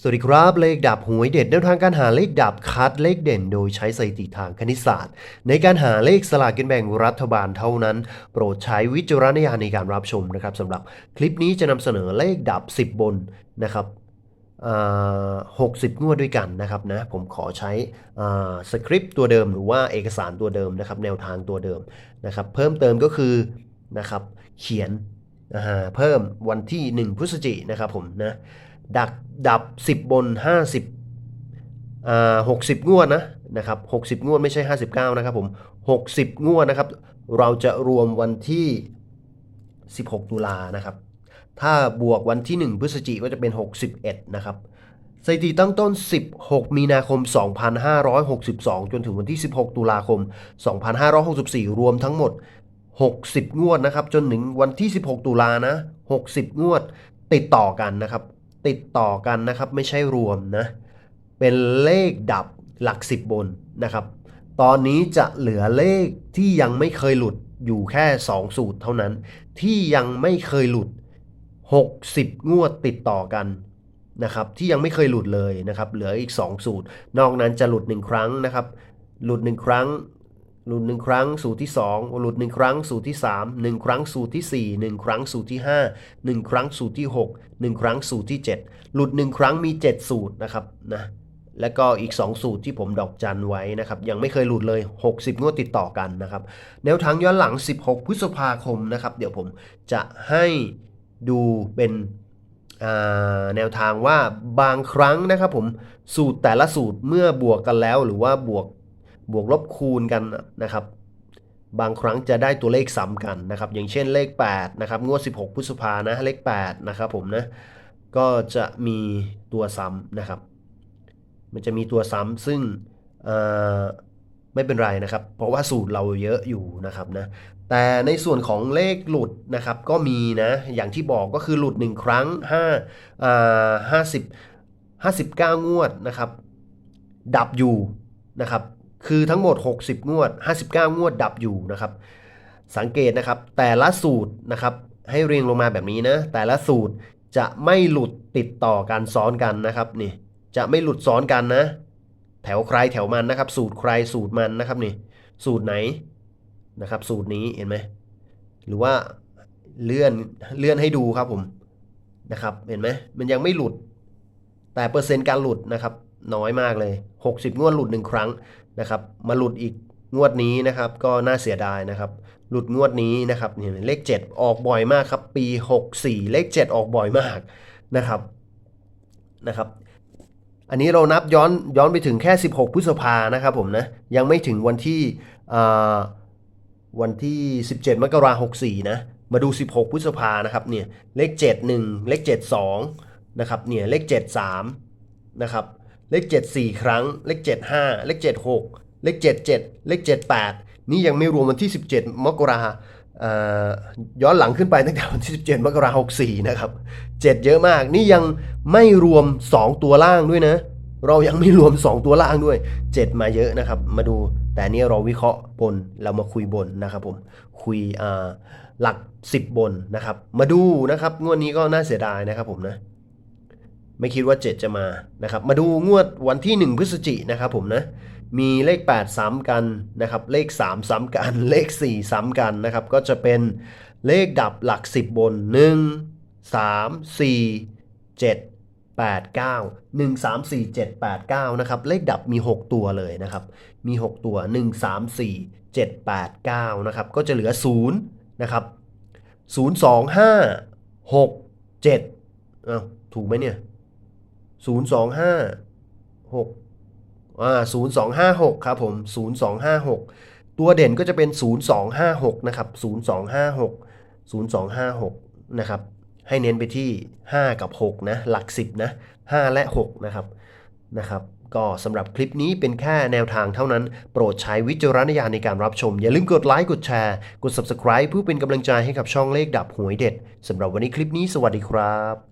สวัสดีครับเลขดับหวยเด็ดแนวทางการหาเลขดับคัดเลขเด่น โดยใช้สถิติทางคณิตศาสตร์ ในการหาเลขสลากกินแบ่งรัฐบาลเท่านั้น โปรดใช้วิจารณญาณในการรับชมนะครับสำหรับคลิปนี้จะนำเสนอเลขดับ 10 บนนะครับอ่า60งวดด้วยกันนะครับนะผมขอใช้สคริปต์ตัวเดิมหรือว่าเอกสารตัวเดิมนะครับแนวทางตัวเดิมนะครับเพิ่มเติมก็คือนะครับเขียนเพิ่มวันที่ 1พฤศจินะครับผมนะ ดักดับ 10 บน 50อ่า60 งวดนะนะครับ60 งวดไม่ใช่ 59 นะครับผม 60 งวดนะครับ เราจะรวมวันที่ 16 ตุลานะครับ ถ้าบวกวันที่ 1 พฤศจิกก็จะเป็น 61 นะครับสถิติตั้งต้น 16 มีนาคม 2562 จนถึงวันที่ 16 ตุลาคม 2564 รวมทั้งหมด 60 งวดนะครับ จนถึงวันที่ 16 ตุลานะ 60 งวดติดต่อกันนะครับ ติดต่อกันนะครับ ไม่ใช่รวมนะ เป็นเลขดับหลัก 10 บนนะครับ ตอนนี้จะเหลือเลขที่ยังไม่เคยหลุดอยู่แค่ 2 สูตรเท่านั้น ที่ยังไม่เคยหลุด 60 งวดติดต่อกันนะครับ ที่ยังไม่เคยหลุดเลยนะครับ เหลืออีก 2 สูตร นอกนั้นจะหลุด 1 ครั้งนะครับ หลุด 1 ครั้ง หลุด1ครั้งสูตรที่2หลุด1ครั้งสูตรที่3 1 ครั้งสูตรที่4 1 ครั้งสูตรที่ 5 1 ครั้งสูตรที่ 6 1 ครั้งสูตรที่ 7 หลุด 1 ครั้งมี 7 สูตรนะครับนะแล้วก็อีก 2 สูตรที่ผมดอกจันไว้นะครับ ยังไม่เคยหลุดเลย 60 งวดติดต่อกันนะครับ แนวทางย้อนหลัง 16 พฤษภาคมนะครับ เดี๋ยวผมจะให้ดูเป็นแนวทางว่าบางครั้งนะครับผมสูตรแต่ละสูตรเมื่อบวกกันแล้วหรือว่าบวก บวกลบคูณกันนะครับ บางครั้งจะได้ตัวเลขซ้ำกันนะครับ อย่างเช่นเลข 8 นะครับ งวด 16 พฤษภานะ เลข 8 นะครับผมนะ ก็จะมีตัวซ้ำนะครับ มันจะมีตัวซ้ำซึ่งไม่เป็นไรนะครับ เพราะว่าสูตรเราเยอะอยู่นะครับนะ แต่ในส่วนของเลขหลุดนะครับ ก็มีนะ อย่างที่บอกก็คือหลุด 1 ครั้ง5อ่า50 59 งวดนะครับ ดับอยู่นะครับ คือทั้งหมด 60 งวด 59 งวดดับอยู่นะครับ สังเกตนะครับ แต่ละสูตรนะครับ ให้เรียงลงมาแบบนี้นะ แต่ละสูตรจะไม่หลุดติดต่อกันซ้อนกันนะครับนี่ จะไม่หลุดซ้อนกันนะ แถวใครแถวมันนะครับ สูตรใครสูตรมันนะครับนี่ สูตรไหนนะครับ สูตรนี้เห็นไหม หรือว่าเลื่อนเลื่อนให้ดูครับผมนะครับ เห็นไหมมันยังไม่หลุด แต่เปอร์เซ็นต์การหลุดนะครับ น้อยมากเลย 60 งวดหลุด 1 ครั้งนะครับ มาหลุดอีกงวดนี้นะครับ ก็น่าเสียดายนะครับ หลุดงวดนี้นะครับเห็นไหมเลข 7 ออกบ่อยมากครับ ปี 64 เลข 7 ออกบ่อยมากนะครับนะครับอันนี้เรานับย้อนย้อนไปถึงแค่ 16 พฤษภานะครับผมนะยังไม่ถึงวันที่วันที่ 17 มกราคม64 นะ มาดู 16 พฤษภานะครับเนี่ยเลข 7 1 เลข 7 2 นะครับเนี่ยเลข 7 3 นะครับ เลข 7 4 ครั้ง เลข 7 5 เลข 7 6 เลข 7 7 เลข 7 8 นี่ยังไม่รวมวันที่ 17 มกราย้อนหลังขึ้นไปตั้งแต่วันที่ 17 มกราคม64นะครับ 7 เยอะมาก นี่ยังไม่รวม 2 ตัวล่างด้วยนะ เรายังไม่รวม 2 ตัวล่างด้วย 7 มาเยอะนะครับ มาดู แต่นี่เราวิเคราะห์บน เรามาคุยบนนะครับผม คุยหลัก 10 บนนะครับ มาดูนะครับ งวดนี้ก็น่าเสียดายนะครับผมนะ ไม่คิดว่า 7 จะมานะครับ มาดูงวดวันที่ 1 พฤศจิกนะครับผมนะ มีเลข8ซ้ำกันนะครับ เลข3ซ้ำกัน เลข4ซ้ำกันนะครับ ก็จะเป็นเลขดับหลัก 10 บน 1 3 4 7 8 9 1 3 4 7 8 9นะครับ เลขดับมี 6 ตัวเลยนะครับ มี 6 ตัว 1 3 4 7 8 9นะครับ ก็จะเหลือ 0 นะครับ 0 2 5 6 7อ้าวถูกไหมเนี่ย ศูนย์สองห้าหกอ่าศูนย์สองห้าหกครับผมศูนย์สองห้าหกตัวเด่นก็จะเป็นศูนย์สองห้าหกนะครับศูนย์สองห้าหกศูนย์สองห้าหกนะครับ ให้เน้นไปที่ห้ากับหกนะ หลักสิบนะห้าและหกนะครับ นะครับก็สำหรับคลิปนี้เป็นแค่แนวทางเท่านั้น โปรดใช้วิจารณญาณในการรับชม อย่าลืมกดไลค์ กดแชร์ กด subscribe เพื่อเป็นกำลังใจให้กับช่องเลขดับหวยเด็ดสำหรับวันนี้คลิปนี้สวัสดีครับ